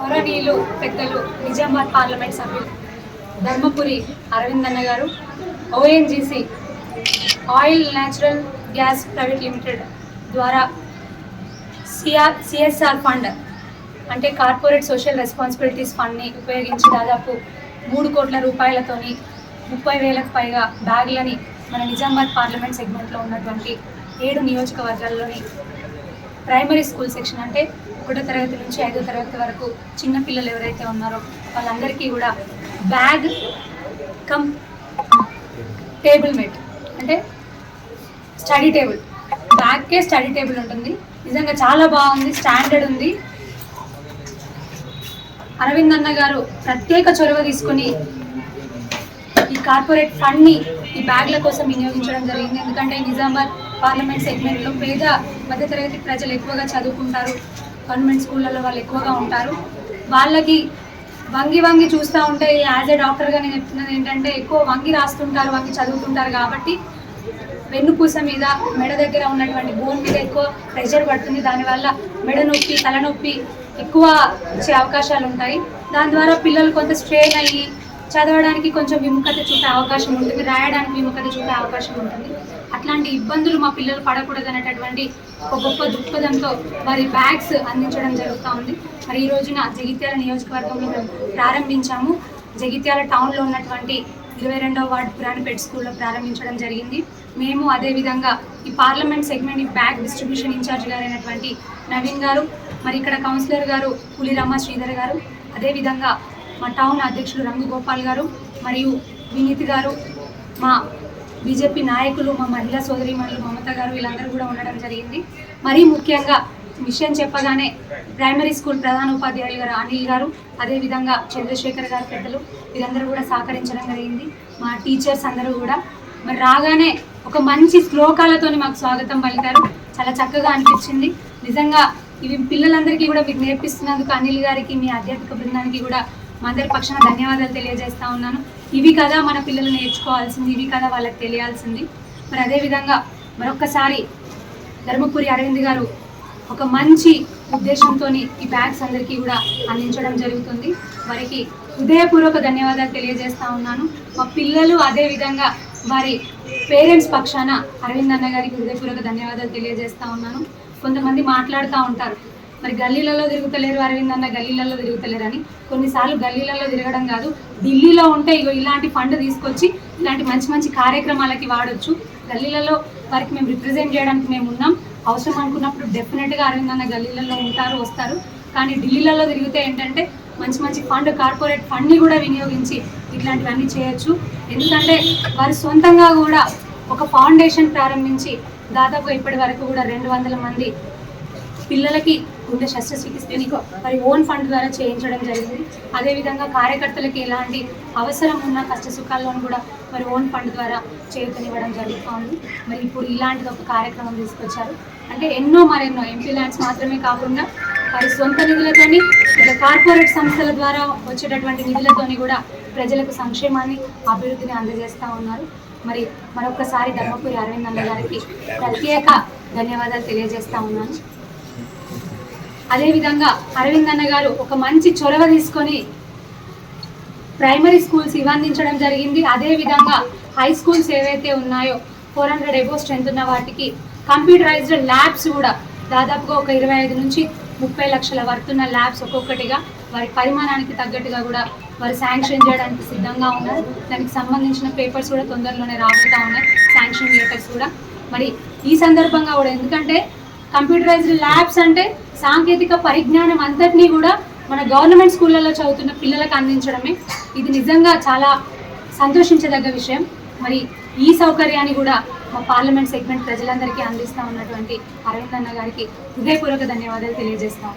గౌరవనీయులు పెద్దలు నిజామాబాద్ పార్లమెంట్ సభ్యులు ధర్మపురి అరవింద్ అన్న గారు ONGC oil natural gas private limited ద్వారా సిఆర్ సిఎస్ఆర్ ఫండ్ అంటే కార్పొరేట్ సోషల్ రెస్పాన్సిబిలిటీస్ ఫండ్ని ఉపయోగించి దాదాపు మూడు కోట్ల రూపాయలతోని ముప్పై వేలకు పైగా బ్యాగులని మన నిజామాబాద్ పార్లమెంట్ సెగ్మెంట్లో ఉన్నటువంటి ఏడు నియోజకవర్గాల్లోని ప్రైమరీ స్కూల్ సెక్షన్ అంటే ఒకటో తరగతి నుంచి ఐదో తరగతి వరకు చిన్న పిల్లలు ఎవరైతే ఉన్నారో వాళ్ళందరికీ కూడా బ్యాగ్ కమ్ టేబుల్ మెట్. అంటే స్టడీ టేబుల్. బ్యాగ్కే స్టడీ టేబుల్ ఉంటుంది. నిజంగా చాలా బాగుంది. స్టాండర్డ్ ఉంది. అరవింద్ అన్న గారు ప్రత్యేక చొరవ తీసుకొని ఈ కార్పొరేట్ ఫండ్ని ఈ బ్యాగ్ల కోసం వినియోగించడం జరిగింది. ఎందుకంటే నిజామాబాద్ పార్లమెంట్ సెగ్మెంట్లో పేద మధ్యతరగతి ప్రజలు ఎక్కువగా చదువుకుంటారు. గవర్నమెంట్ స్కూళ్ళలో వాళ్ళు ఎక్కువగా ఉంటారు. వాళ్ళకి వంగి వంగి చూస్తూ ఉంటే యాజ్ ఏ డాక్టర్గా నేను చెప్తున్నది ఏంటంటే ఎక్కువ వంగి రాస్తుంటారు వంగి చదువుతుంటారు కాబట్టి వెన్నుపూస మీద మెడ దగ్గర ఉన్నటువంటి బోన్ మీద ఎక్కువ ప్రెషర్ పడుతుంది. దానివల్ల మెడ నొప్పి తలనొప్పి ఎక్కువ వచ్చే అవకాశాలు ఉంటాయి. దాని ద్వారా పిల్లలు కొంత స్ట్రెయిన్ అయ్యి చదవడానికి కొంచెం విముఖత చూపే అవకాశం ఉంటుంది. రాయడానికి విముఖత చూపే అవకాశం ఉంటుంది. అట్లాంటి ఇబ్బందులు మా పిల్లలు పడకూడదు అనేటటువంటి ఒక గొప్ప దృక్పథంతో వారి బ్యాగ్స్ అందించడం జరుగుతూ ఉంది. మరి ఈ రోజున జగిత్యాల నియోజకవర్గంలో మేము ప్రారంభించాము. జగిత్యాల టౌన్లో ఉన్నటువంటి ఇరవై రెండవ వార్డు పురాణపేట స్కూల్లో ప్రారంభించడం జరిగింది. మేము అదేవిధంగా ఈ పార్లమెంట్ సెగ్మెంట్ ఈ బ్యాగ్ డిస్ట్రిబ్యూషన్ ఇన్ఛార్జ్ గారైనటువంటి నవీన్ గారు మరి ఇక్కడ కౌన్సిలర్ గారు పులిరామ శ్రీధర్ గారు అదేవిధంగా మా టౌన్ అధ్యక్షులు రంగు గోపాల్ గారు మరియు వినీత్ గారు మా బీజేపీ నాయకులు మా మహిళా సోదరి మరియు మమత గారు వీళ్ళందరూ కూడా ఉండడం జరిగింది. మరీ ముఖ్యంగా విషయం చెప్పగానే ప్రైమరీ స్కూల్ ప్రధాన ఉపాధ్యాయులు గారు అనిల్ గారు అదేవిధంగా చంద్రశేఖర్ గారు పెద్దలు వీరందరూ కూడా సహకరించడం జరిగింది. మా టీచర్స్ అందరూ కూడా. మరి రాగానే ఒక మంచి శ్లోకాలతోని మాకు స్వాగతం పలికారు. చాలా చక్కగా అనిపించింది. నిజంగా ఇవి పిల్లలందరికీ కూడా మీకు నేర్పిస్తున్నందుకు అనిల్ గారికి మీ అధ్యాపక బృందానికి కూడా అందరి పక్షాన ధన్యవాదాలు తెలియజేస్తా ఉన్నాను. ఇవి కదా మన పిల్లలు నేర్చుకోవాల్సింది ఇవి కదా వాళ్ళకి తెలియాల్సింది. మరి అదేవిధంగా మరొక్కసారి ధర్మపురి అరవింద్ గారు ఒక మంచి ఉద్దేశంతో ఈ బ్యాగ్స్ అందరికీ కూడా అందించడం జరుగుతుంది. వారికి హృదయపూర్వక ధన్యవాదాలు తెలియజేస్తా ఉన్నాను. మా పిల్లలు అదే విధంగా వారి పేరెంట్స్ పక్షాన అరవింద్ అన్న గారికి హృదయపూర్వక ధన్యవాదాలు తెలియజేస్తా ఉన్నాను. కొంతమంది మాట్లాడుతూ ఉంటారు. మరి గల్లీలలో తిరుగుతలేరు అరవింద్ అన్న గల్లీలలో తిరుగుతలేరు అని కొన్నిసార్లు గల్లీలలో తిరగడం కాదు ఢిల్లీలో ఉంటే ఇగో ఇలాంటి ఫండ్ తీసుకొచ్చి ఇలాంటి మంచి మంచి కార్యక్రమాలకి వాడొచ్చు. గల్లీలలో వారికి మేము రిప్రజెంట్ చేయడానికి మేము ఉన్నాం. అవసరం అనుకున్నప్పుడు డెఫినెట్గా అరవింద్ అన్న గల్లీలలో ఉంటారు వస్తారు. కానీ ఢిల్లీలలో తిరిగితే ఏంటంటే మంచి మంచి ఫండ్ కార్పొరేట్ ఫండ్ని కూడా వినియోగించి ఇట్లాంటివన్నీ చేయొచ్చు. ఎందుకంటే వారి సొంతంగా కూడా ఒక ఫౌండేషన్ ప్రారంభించి దాదాపు ఇప్పటి వరకు కూడా రెండు వందల మంది పిల్లలకి గుండె శస్త్రచికిత్సని మరి ఓన్ ఫండ్ ద్వారా చేయించడం జరిగింది. అదేవిధంగా కార్యకర్తలకు ఎలాంటి అవసరం ఉన్న కష్ట సుఖాల్లోనూ కూడా మరి ఓన్ ఫండ్ ద్వారా చేయూతనివ్వడం జరుగుతుంది. మరి ఇప్పుడు ఇలాంటిది ఒక కార్యక్రమం తీసుకొచ్చారు. అంటే ఎన్నో మరెన్నో ఎంపీ ల్యాండ్స్ మాత్రమే కాకుండా వారి సొంత నిధులతోని ఇక కార్పొరేట్ సంస్థల ద్వారా వచ్చేటటువంటి నిధులతోని కూడా ప్రజలకు సంక్షేమాన్ని అభివృద్ధిని అందజేస్తూ ఉన్నారు. మరి మరొకసారి ధర్మపురి అరవింద్ అన్న గారికి ప్రత్యేక ధన్యవాదాలు తెలియజేస్తా ఉన్నాను. అదేవిధంగా అరవింద్ అన్న గారు ఒక మంచి చొరవ తీసుకొని ప్రైమరీ స్కూల్స్ ఇవ్వందించడం జరిగింది. అదేవిధంగా హై స్కూల్స్ ఏవైతే ఉన్నాయో ఫోర్ హండ్రెడ్ ఎబో స్ట్రెంత్ ఉన్న వాటికి కంప్యూటరైజ్డ్ ల్యాబ్స్ కూడా దాదాపుగా ఒక ఇరవై ఐదు నుంచి ముప్పై లక్షల వరకున్న ల్యాబ్స్ ఒక్కొక్కటిగా వారి పరిమాణానికి తగ్గట్టుగా కూడా వారు శాంక్షన్ చేయడానికి సిద్ధంగా ఉన్నారు. దానికి సంబంధించిన పేపర్స్ కూడా తొందరలోనే రాబోతా ఉన్నాయి. శాంక్షన్ లెటర్స్ కూడా. మరి ఈ సందర్భంగా కూడా ఎందుకంటే కంప్యూటరైజ్డ్ ల్యాబ్స్ అంటే సాంకేతిక పరిజ్ఞానం అంతటినీ కూడా మన గవర్నమెంట్ స్కూళ్ళలో చదువుతున్న పిల్లలకు అందించడమే. ఇది నిజంగా చాలా సంతోషించదగ్గ విషయం. మరి ఈ సౌకర్యాన్ని కూడా మా పార్లమెంట్ సెగ్మెంట్ ప్రజలందరికీ అందిస్తా ఉన్నటువంటి అరవింద్ అన్న గారికి హృదయపూర్వక ధన్యవాదాలు తెలియజేస్తా